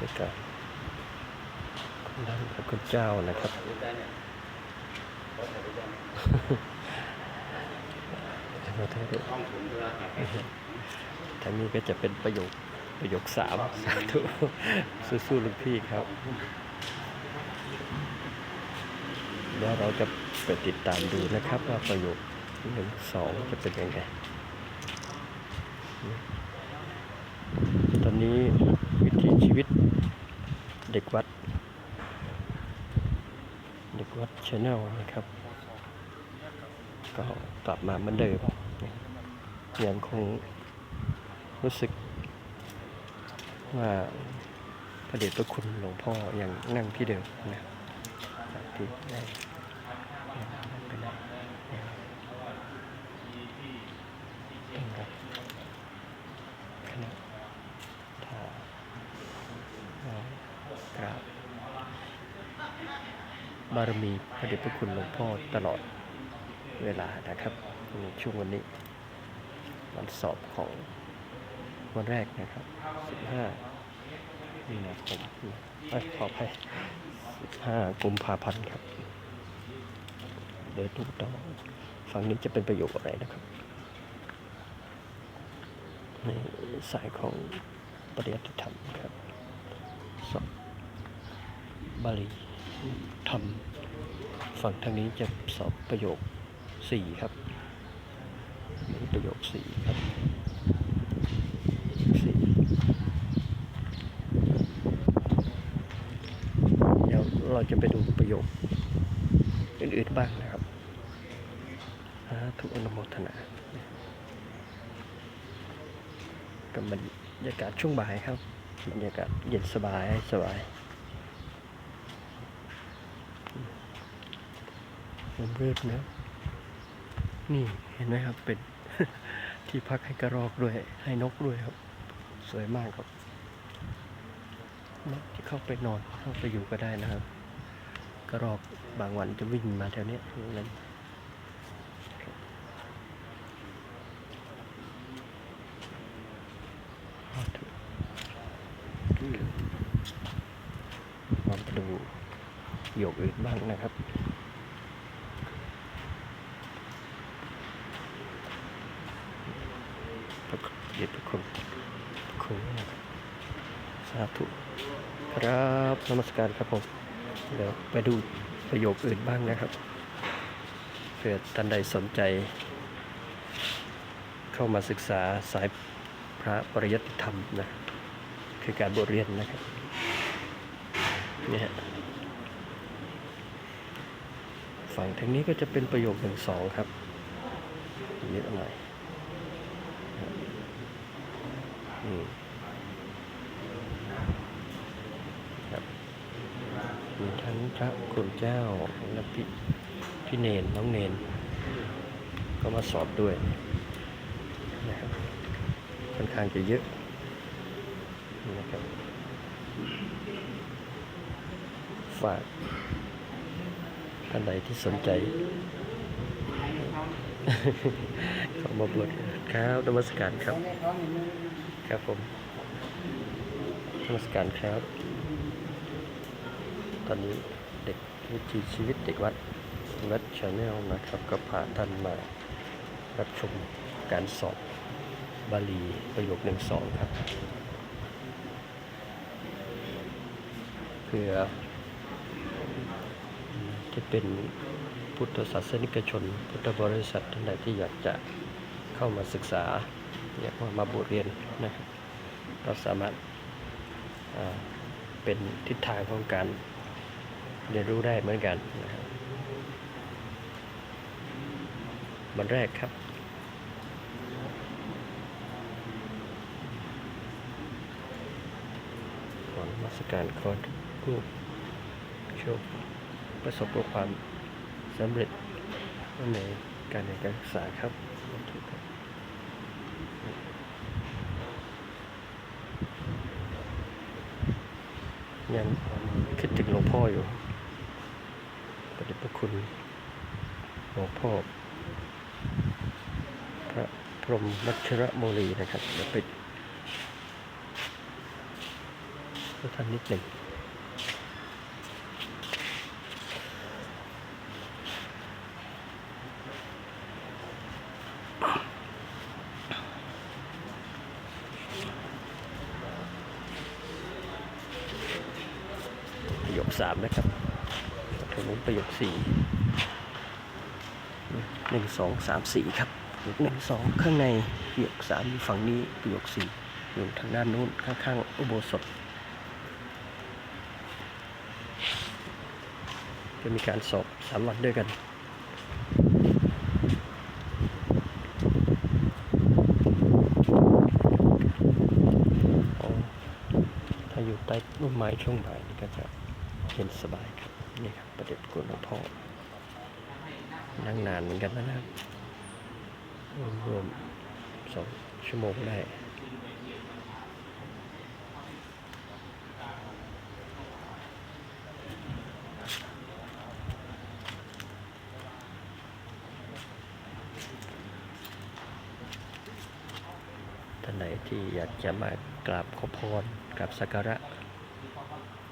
สการคุณท่านพระคุณเจ้านะครับขอโทษด้วยทางนี้ก็จะเป็นประโยคประโยคสามสาธุสู้ๆลูกพี่ครับเดี๋ยวเราจะไปติดตามดูนะครับว่าประโยคหนึ่งสองจะเป็นยังไง ตอนนี้วิถีชีวิต เด็กวัด เด็กวัดชาแนลนะครับ ก็กลับมาเหมือนเดิมยังคงรู้สึกว่าพระเดชพระคุณหลวงพ่อยังนั่งที่เดิมนะที่ได้ไปไหนต้องรับคณะถ้าเรากราบบารมีพระเดชพระคุณหลวงพ่อตลอดเวลานะครับในช่วงวันนี้ วันสอบของวันแรกนะครับ 15มีนาคมเอ้ยขออภัย15กุมภาพันธ์ครับ เดี๋ยวดูต่อฝั่งนี้จะเป็นประโยคอะไรนะครับ ในสายของปริยัติธรรมครับสอบบาลีธรรม ฝั่งทางนี้จะสอบประโยคสี่ครับนี่ประโยคสี่ครับสี่เดี๋ยวเราจะไปดูประโยค อื่นๆบ้างนะครับสาธุอนุโมทนากับบรรยากาศช่วงบ่ายครับบรรยากาศเย็นสบายสบาย ผมเรียบนะ นี่เห็นไหมครับเป็นที่พักให้กระรอกด้วย ให้นกด้วยครับ สวยมากครับนกที่เข้าไปนอนเข้าไปอยู่ก็ได้นะครับ กระรอกบางวันจะวิ่งมาแถวนี้ยนั้นครับเอาเถอะลองไปดูโยกอื่นบ้างนะครับ พระคุณเดชพระคุณพระคุณนะครับสาธุ ครับนมัสการครับผม เดี๋ยวไปดูประโยคอื่นบ้างนะครับเผื่อท่านใดสนใจ เข้ามาศึกษาสายพระปริยัติธรรมนะ คือการบทเรียนนะครับเนี่ยฮะฝั่งทางนี้ก็จะเป็นประโยคหนึ่งสองครับนิดหน่อย อืมครับมีทั้งพ ระคุณเจ้าและพี่พี่เนนน้องเนน ก็มาสอบด้วยนะครับค่อนข้างจะเยอะนะครับฝากท่านใดที่สนใจเขามาบวชครับนมัสการครับ ครับผมนมัสการครับ ตอนนี้ วิถีชีวิตเด็กวัดวัดชาแนลนะครับก็พาท่านมารับชมการสอบบาลีประโยคหนึ่งสองครับ เพื่อที่เป็นพุทธศาสนิกชน พุทธบริษัทท่านใดที่อยากจะเข้ามาศึกษาอยากมาบวชเรียนนะครับก็สามารถเป็นทิศทางของการ เรียนรู้ได้เหมือนกันนะครับวันแรกครับขอนมัสการขอรูโชคประสบกับความสำเร็จในการเรียนการศึกษาครับอบคุณครับยังคิดถึงหลวงพ่ออยู่ ประเดชพระคุณหลวงพ่อพระพรหมวัชระโมลีนะครับเดี๋ยวไปให้ท่านนิดหนึ่งประโยคสามนะครับ ประโยคสี่หนึ่งสองสามสี่ครับหนึ่งสองข้างในประโยคสามอยู่ฝั่งนี้ประโยคสี่อยู่ทางด้านนู้นข้างๆอุโบสถจะมีการสอบสามวันด้วยกันถ้าอยู่ใต้ร่มไม้ช่วงบ่ายนี่ก็จะเย็นสบายครับ นี่ครับประเด็จกุลหลวงพ่อนั่งนานเหมือนกันนะครับรวมๆสองชั่วโมงได้ท่านไหนที่อยากจะมากราบขอพรกราบสักการะ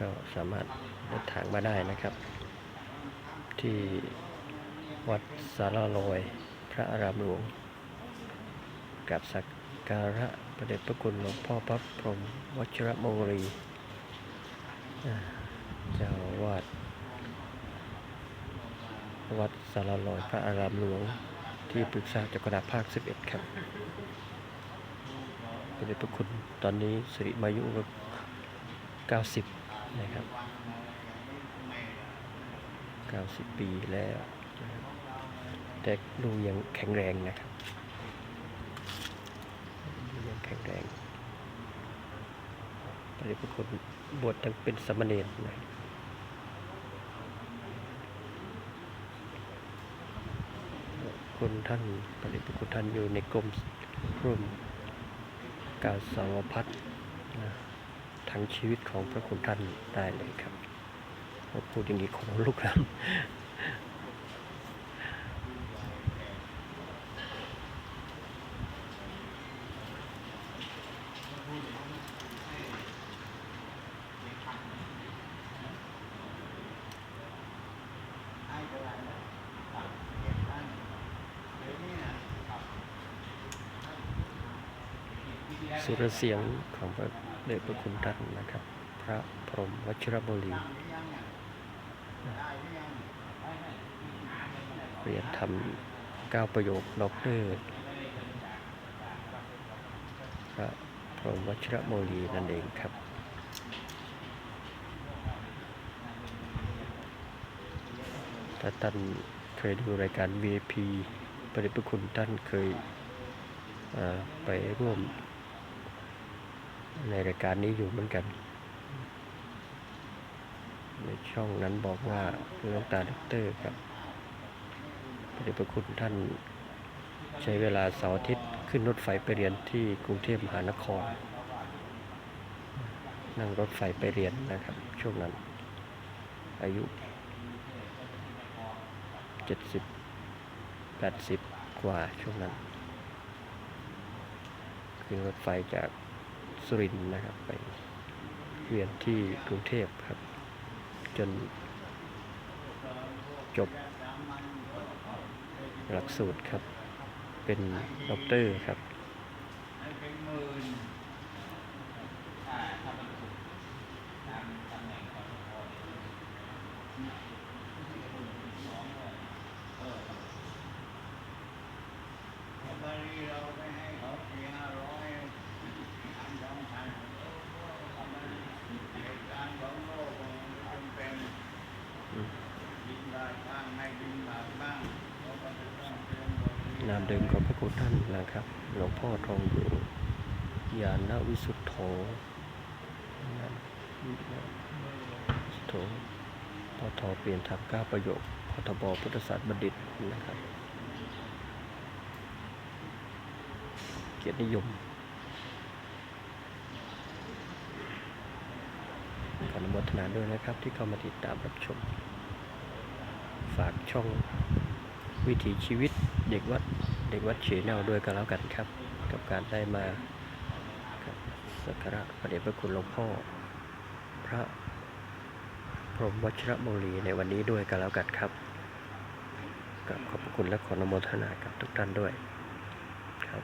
ก็สามารถ เดินทางมาได้นะครับ ที่วัดสารลอย พระอารามหลวงกราบสักการะประเดชพระคุณหลวงพ่อพระพรหมวชิระมรีอ่าเจ้าวาดวัดสารลอยพระอารามหลวง ที่ปรึกษาเจ้าคณะภาค 11 ครับพระเดชพระคุณตอนนี้สิริมายุก็90 นะครับ 90 ปีแล้วแต่ดูยังแข็งแรงนะครับดูยังแข็งแรงพระเดชพระคุณบวชตั้งเป็นสามเณรนะคุณท่านพระเดชพระคุณท่านอยู่ในกรมร่วมการสาวพัฒน์นะทั้งชีวิตของพระคุณท่านได้เลยครับ พูดอย่างนี้ของลูกแล้วสุรเสียงของพระเดชพระคุณท่านนะครับ พระพรหมวชิรบุรี เรียนทำเก้าประโยคด็อกเตอร์พระพรหมวชิรบุรีนั่นเองครับถ้าท่านเคยดูรายการ VIP พระเดชพระคุณท่านเคยไปร่วมในรายการนี้อยู่เหมือนกัน ในช่องนั้นบอกว่าหลวงตาด็อกเตอร์ครับพระเดชพระคุณท่านใช้เวลาเสาร์อาทิตย์ขึ้นรถไฟไปเรียนที่กรุงเทพมหานคร นั่งรถไฟไปเรียนนะครับ ช่วงนั้น อายุเจ็ดสิบแปดสิบกว่าช่วงนั้น ขึ้นรถไฟจากสุรินทร์นะครับไปเรียนที่กรุงเทพครับ จนจบหลักสูตรครับ เป็นด็อกเตอร์ครับามเดิมของพระคุณท่านนะครับ หลวงพ่อทองอยู่ยานวิสุทธโธสุทโธพอทอเปลี่ยนทับก้าประโยคพทบพุทธศาสตร์บัณฑิตนะครับ เกียรตินิยมขออนุโมทนาด้วยนะครับที่เข้ามาติดตามรับชม ฝากช่องวิถีชีวิตเด็กวัด เด็กวัดเฉยแนวด้วยกันแล้วกันครับ กับการได้มาสักการะพระเดชพระคุณหลวงพ่อ พระพรหมวัชรมงลีในวันนี้ด้วยกันแล้วกันครับกับขอบพระคุณและขออนุโมทนากับทุกท่านด้วยครับ